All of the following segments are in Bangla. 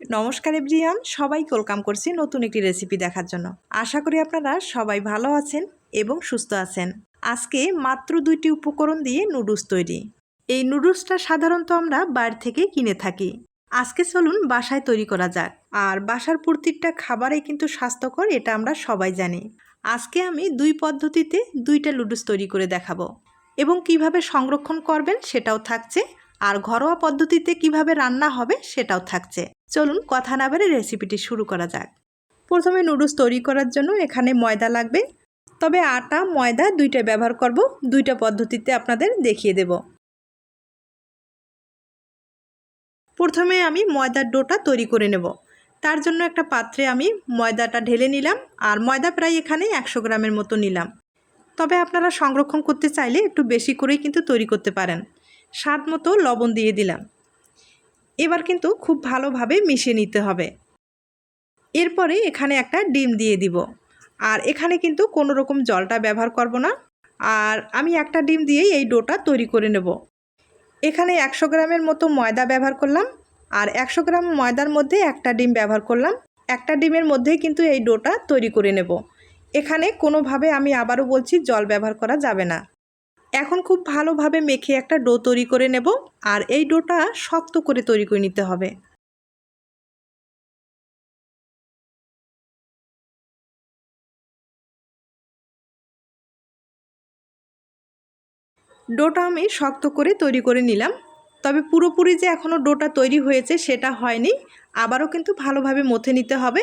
নমস্কার এভরিয়ান, সবাইকে ওয়েলকাম করছি নতুন একটি রেসিপি দেখার জন্য। আশা করি আপনারা সবাই ভালো আছেন এবং সুস্থ আছেন। আজকে মাত্র দুইটি উপকরণ দিয়ে নুডলস তৈরি। এই নুডলসটা সাধারণত আমরা বাইরে থেকে কিনে থাকি। আজকে চলুন বাসায় তৈরি করা যাক। আর বাসার প্রত্যেকটা খাবারই কিন্তু স্বাস্থ্যকর, এটা আমরা সবাই জানি। আজকে আমি দুই পদ্ধতিতে দুইটা নুডলস তৈরি করে দেখাবো। এবং কীভাবে সংরক্ষণ করবেন সেটাও থাকছে আর ঘরোয়া পদ্ধতিতে কীভাবে রান্না হবে সেটাও থাকছে। চলুন কথা না বেড়ে রেসিপিটি শুরু করা যাক। প্রথমে নুডলস তৈরি করার জন্য এখানে ময়দা লাগবে। তবে আটা, ময়দা দুইটা ব্যবহার করব। দুইটা পদ্ধতিতে আপনাদের দেখিয়ে দেব। প্রথমে আমি ময়দার ডোটা তৈরি করে নেব। তার জন্য একটা পাত্রে আমি ময়দাটা ঢেলে নিলাম আর ময়দা প্রায় এখানে একশো গ্রামের মতো নিলাম। তবে আপনারা সংরক্ষণ করতে চাইলে একটু বেশি করেই কিন্তু তৈরি করতে পারেন। স্বাদ মতো লবণ দিয়ে দিলাম। এবার কিন্তু খুব ভালোভাবে মিশিয়ে নিতে হবে। এরপরে এখানে একটা ডিম দিয়ে দিব। আর এখানে কিন্তু কোনো রকম জলটা ব্যবহার করব না। আর আমি একটা ডিম দিয়েই এই ডোটা তৈরি করে নেব। এখানে একশো গ্রামের মতো ময়দা ব্যবহার করলাম। আর একশো গ্রাম ময়দার মধ্যে একটা ডিম ব্যবহার করলাম। একটা ডিমের মধ্যেই কিন্তু এই ডোটা তৈরি করে নেব। এখানে কোনোভাবে আমি আবারও বলছি জল ব্যবহার করা যাবে না। এখন খুব ভালোভাবে মেখে একটা ডো তৈরি করে নেব আর এই ডোটা শক্ত করে তৈরি করে নিতে হবে। ডোটা আমি শক্ত করে তৈরি করে নিলাম। তবে পুরোপুরি যে এখনও ডোটা তৈরি হয়েছে সেটা হয়নি, আবারও কিন্তু ভালোভাবে মথে নিতে হবে।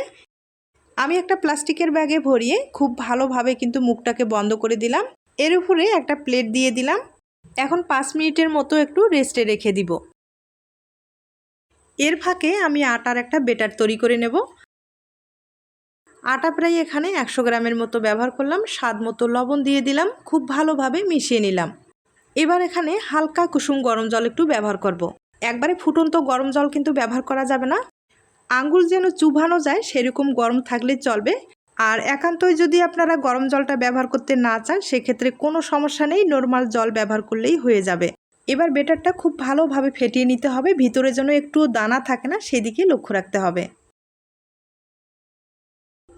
আমি একটা প্লাস্টিকের ব্যাগে ভরিয়ে খুব ভালোভাবে কিন্তু মুখটাকে বন্ধ করে দিলাম। এর উপরে একটা প্লেট দিয়ে দিলাম। এখন পাঁচ মিনিটের মতো একটু রেস্টে রেখে দিব। এর ফাঁকে আমি আটার একটা বেটার তৈরি করে নেব। আটা প্রায় এখানে একশো গ্রামের মতো ব্যবহার করলাম, স্বাদ মতো লবণ দিয়ে দিলাম, খুব ভালোভাবে মিশিয়ে নিলাম। এবার এখানে হালকা কুসুম গরম জল একটু ব্যবহার করব। একবারে ফুটন্ত গরম জল কিন্তু ব্যবহার করা যাবে না। আঙ্গুল যেন চুভানো যায়, সেরকম গরম থাকলে চলবে। আর একান্তই যদি আপনারা গরম জলটা ব্যবহার করতে না চান, সেক্ষেত্রে কোনো সমস্যা নেই নর্মাল জল ব্যবহার করলেই হয়ে যাবে। এবার বেটারটা খুব ভালোভাবে ফেটিয়ে নিতে হবে, ভিতরে যেন একটু দানা থাকে না সেদিকে লক্ষ্য রাখতে হবে।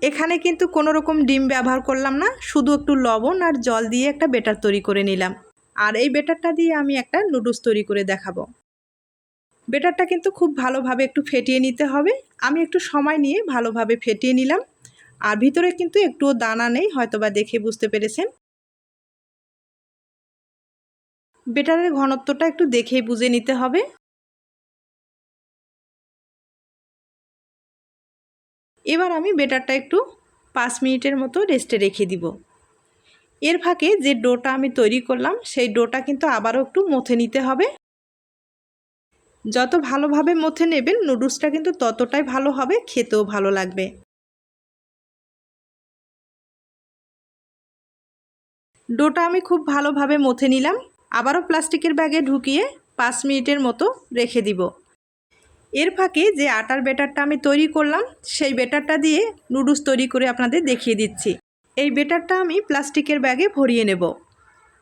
এখানে কিন্তু কোনো রকম ডিম ব্যবহার করলাম না, শুধু একটু লবণ আর জল দিয়ে একটা বেটার তৈরি করে নিলাম। আর এই বেটারটা দিয়ে আমি একটা নুডলস তৈরি করে দেখাবো। বেটারটা কিন্তু খুব ভালোভাবে একটু ফেটিয়ে নিতে হবে। আমি একটু সময় নিয়ে ভালোভাবে ফেটিয়ে নিলাম। আর ভিতরে কিন্তু একটুও দানা নেই, হয়তোবা দেখে বুঝতে পেরেছেন। বেটারের ঘনত্বটা একটু দেখেই বুঝে নিতে হবে। এবার আমি বেটারটা একটু পাঁচ মিনিটের মতো রেস্টে রেখে দিব। এর ফাঁকে যে ডোটা আমি তৈরি করলাম, সেই ডোটা কিন্তু আবারও একটু মথে নিতে হবে। যত ভালোভাবে মথে নেবেন, নুডলসটা কিন্তু ততটাই ভালো হবে, খেতেও ভালো লাগবে। ডোটা আমি খুব ভালোভাবে মথে নিলাম। আবারও প্লাস্টিকের ব্যাগে ঢুকিয়ে পাঁচ মিনিটের মতো রেখে দিব। এর ফাঁকে যে আটার বেটারটা আমি তৈরি করলাম, সেই বেটারটা দিয়ে নুডলস তৈরি করে আপনাদের দেখিয়ে দিচ্ছি। এই বেটারটা আমি প্লাস্টিকের ব্যাগে ভরিয়ে নেব।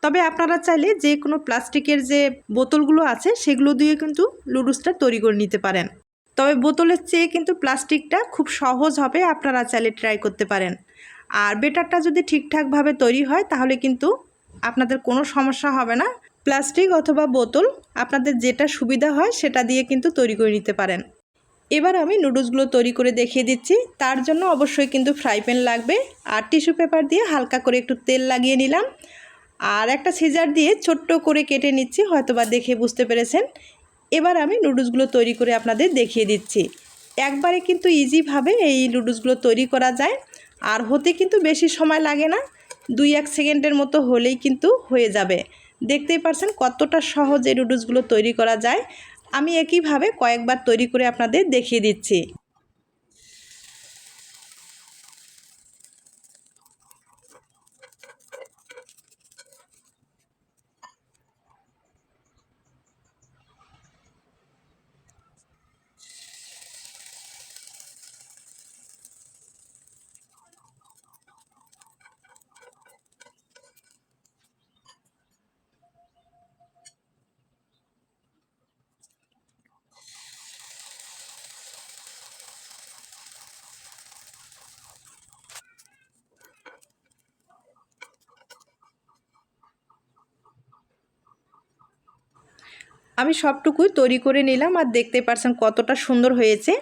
তবে আপনারা চাইলে যে কোনো প্লাস্টিকের যে বোতলগুলো আছে, সেগুলো দিয়ে কিন্তু নুডলসটা তৈরি করে নিতে পারেন। তবে বোতলের চেয়ে কিন্তু প্লাস্টিকটা খুব সহজ হবে, আপনারা চাইলে ট্রাই করতে পারেন। আর বেটারটা যদি ঠিকঠাকভাবে তৈরি হয়, তাহলে কিন্তু আপনাদের কোনো সমস্যা হবে না। প্লাস্টিক অথবা বোতল আপনাদের যেটা সুবিধা হয়, সেটা দিয়ে কিন্তু তৈরি করে নিতে পারেন। এবার আমি নুডলসগুলো তৈরি করে দেখিয়ে দিচ্ছি। তার জন্য অবশ্যই কিন্তু ফ্রাই প্যান লাগবে। আর টিস্যু পেপার দিয়ে হালকা করে একটু তেল লাগিয়ে নিলাম। আর একটা সিজার দিয়ে ছোট্ট করে কেটে নিচ্ছি, হয়তোবা দেখে বুঝতে পেরেছেন। এবার আমি নুডলসগুলো তৈরি করে আপনাদের দেখিয়ে দিচ্ছি। একবারে কিন্তু ইজিভাবে এই নুডলসগুলো তৈরি করা যায়। আর হতে কিন্তু বেশি সময় লাগে না। দুই এক সেকেন্ডের মতো হলেই কিন্তু হয়ে যাবে। দেখতেই পারছেন কতটা সহজে নুডলসগুলো তৈরি করা যায়। আমি একইভাবে কয়েকবার তৈরি করে আপনাদের দেখিয়ে দিচ্ছি। আমি সবটুকুই তৈরি করে নিলাম আর দেখতে পারছেন কতটা সুন্দর হয়েছে।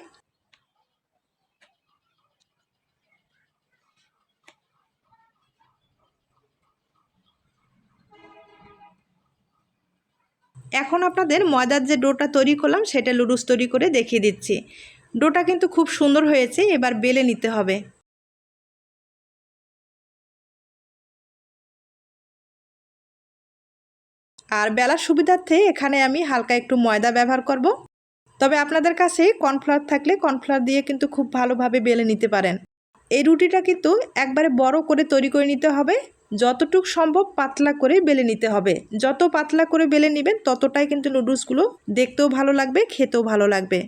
এখন আপনাদের ময়দার যে ডোটা তৈরি করলাম, সেটা লুডুস তৈরি করে দেখিয়ে দিচ্ছি। ডোটা কিন্তু খুব সুন্দর হয়েছে, এবার বেলে নিতে হবে। আর বেলার সুবিধার্থে এখানে আমি হালকা একটু ময়দা ব্যবহার করব। তবে আপনাদের কাছে কর্নফ্লাওয়ার থাকলে কর্নফ্লাওয়ার দিয়ে কিন্তু খুব ভালোভাবে বেলে নিতে পারেন। এই রুটিটা কিন্তু একবারে বড় করে তৈরি করে নিতে হবে। যতটুক সম্ভব পাতলা করে বেলে নিতে হবে। যত পাতলা করে বেলে নেবেন ততটাই কিন্তু নুডলসগুলো দেখতেও ভালো লাগবে, খেতেও ভালো লাগবে।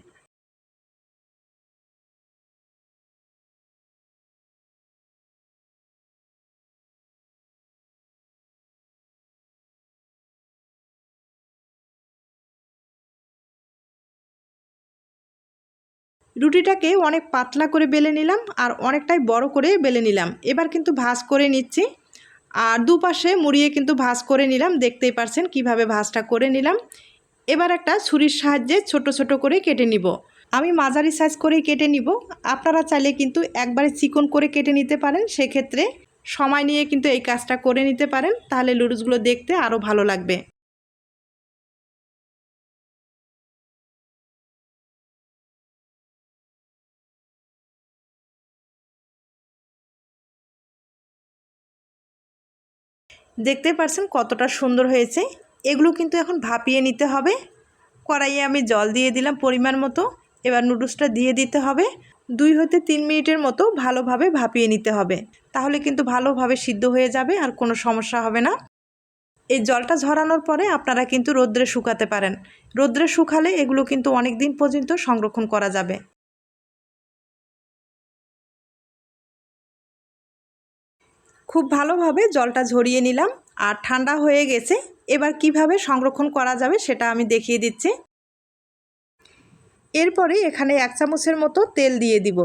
রুটিটাকে অনেক পাতলা করে বেলে নিলাম আর অনেকটাই বড় করে বেলে নিলাম। এবার কিন্তু ভাজ করে নিচ্ছি। আর দুপাশে মুড়িয়ে কিন্তু ভাজ করে নিলাম। দেখতেই পারছেন কীভাবে ভাজটা করে নিলাম। এবার একটা ছুরির সাহায্যে ছোট ছোট করে কেটে নিব। আমি মাঝারি সাইজ করেই কেটে নিব। আপনারা চাইলে কিন্তু একবারে চিকন করে কেটে নিতে পারেন। সেক্ষেত্রে সময় নিয়ে কিন্তু এই কাজটা করে নিতে পারেন। তাহলে লুডুসগুলো দেখতে আরও ভালো লাগবে। দেখতে পারছেন কতটা সুন্দর হয়েছে। এগুলো কিন্তু এখন ভাপিয়ে নিতে হবে। কড়াইয়ে আমি জল দিয়ে দিলাম পরিমাণ মতো। এবার নুডলসটা দিয়ে দিতে হবে। দুই হতে তিন মিনিটের মতো ভালোভাবে ভাপিয়ে নিতে হবে। তাহলে কিন্তু ভালোভাবে সিদ্ধ হয়ে যাবে আর কোনো সমস্যা হবে না। এই জলটা ঝরানোর পরে আপনারা কিন্তু রোদ্রে শুকাতে পারেন। রোদ্রে শুকালে এগুলো কিন্তু অনেক দিন পর্যন্ত সংরক্ষণ করা যাবে। খুব ভালোভাবে জলটা ঝরিয়ে নিলাম আর ঠান্ডা হয়ে গেছে। এবার কীভাবে সংরক্ষণ করা যাবে সেটা আমি দেখিয়ে দিচ্ছি। এরপরে এখানে এক চামচের মতো তেল দিয়ে দিব।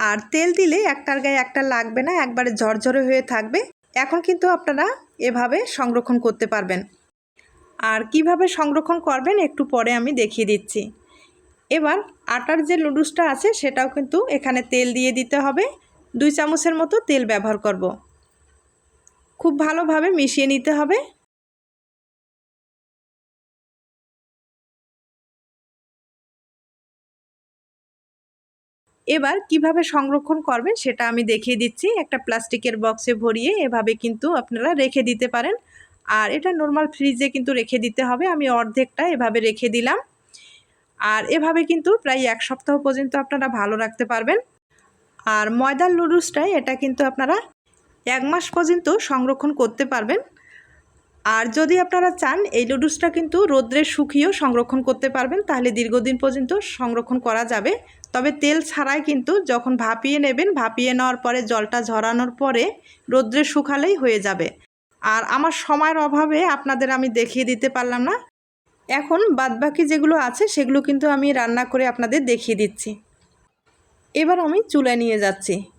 আর তেল দিলে একটার গায়ে একটা লাগবে না, একবারে ঝরঝরে হয়ে থাকবে। এখন কিন্তু আপনারা এভাবে সংরক্ষণ করতে পারবেন। আর কীভাবে সংরক্ষণ করবেন একটু পরে আমি দেখিয়ে দিচ্ছি। এবার আটার যে লুডুসটা আছে সেটাও কিন্তু এখানে তেল দিয়ে দিতে হবে। দুই চামচের মতো তেল ব্যবহার করব। খুব ভালোভাবে মিশিয়ে নিতে হবে। এবার কীভাবে সংরক্ষণ করবেন সেটা আমি দেখিয়ে দিচ্ছি। একটা প্লাস্টিকের বক্সে ভরিয়ে এভাবে কিন্তু আপনারা রেখে দিতে পারেন। আর এটা নর্মাল ফ্রিজে কিন্তু রেখে দিতে হবে। আমি অর্ধেকটা এভাবে রেখে দিলাম। আর এভাবে কিন্তু প্রায় এক সপ্তাহ পর্যন্ত আপনারা ভালো রাখতে পারবেন। আর ময়দার লুডুসটাই এটা কিন্তু আপনারা এক মাস পর্যন্ত সংরক্ষণ করতে পারবেন। আর যদি আপনারা চান, এই লুডুসটা কিন্তু রোদ্রে শুকিয়েও সংরক্ষণ করতে পারবেন, তাহলে দীর্ঘদিন পর্যন্ত সংরক্ষণ করা যাবে। তবে তেল ছাড়াই কিন্তু যখন ভাপিয়ে নেবেন, ভাপিয়ে নেওয়ার পরে, জলটা ঝরানোর পরে রোদ্রে শুকালেই হয়ে যাবে। আর আমার সময়ের অভাবে আপনাদের আমি দেখিয়ে দিতে পারলাম না। এখন বাদবাকি যেগুলো আছে, সেগুলো কিন্তু আমি রান্না করে আপনাদের দেখিয়ে দিচ্ছি। এবার আমি চুলায় নিয়ে যাচ্ছি।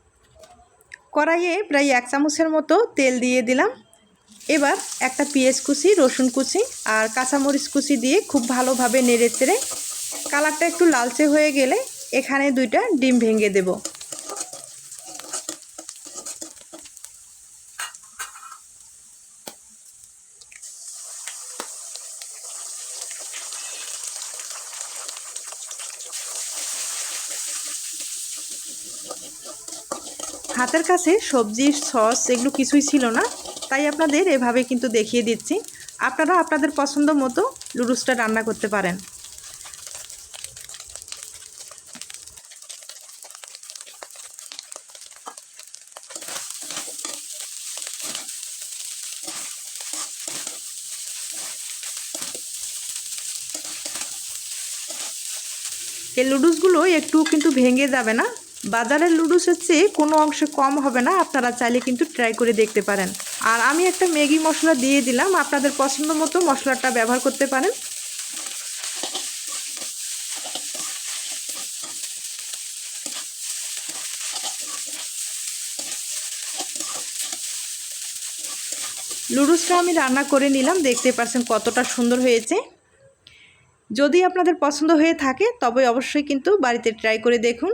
কড়াইয়ে প্রায় এক চামচের মতো তেল দিয়ে দিলাম। এবার একটা পেঁয়াজ কুচি, রসুন কুচি আর কাঁচামরিচ কুচি দিয়ে খুব ভালোভাবে নেড়ে চেড়ে কালারটা একটু লালচে হয়ে গেলে এখানে দুইটা ডিম ভেঙে দেব। হাতের কাছে সবজি, সস এগুলো কিছুই ছিল না। তাই আপনাদের এভাবে কিন্তু দেখিয়ে দিচ্ছি। আপনারা আপনাদের পছন্দ মতো লুডুসটা রান্না করতে পারেন। এই লুডুসগুলো একটু কিন্তু ভেঙে যাবে না। বাজারের লুডুসের চেয়ে কোনো অংশে কম হবে না, আপনারা চাইলে কিন্তু ট্রাই করে দেখতে পারেন। আর আমি একটা ম্যাগি মশলা দিয়ে দিলাম, আপনাদের পছন্দ মতো মশলাটা ব্যবহার করতে পারেন। লুডুসটা আমি রান্না করে নিলাম, দেখতে পাচ্ছেন কতটা সুন্দর হয়েছে। যদি আপনাদের পছন্দ হয়ে থাকে, তবে অবশ্যই কিন্তু বাড়িতে ট্রাই করে দেখুন।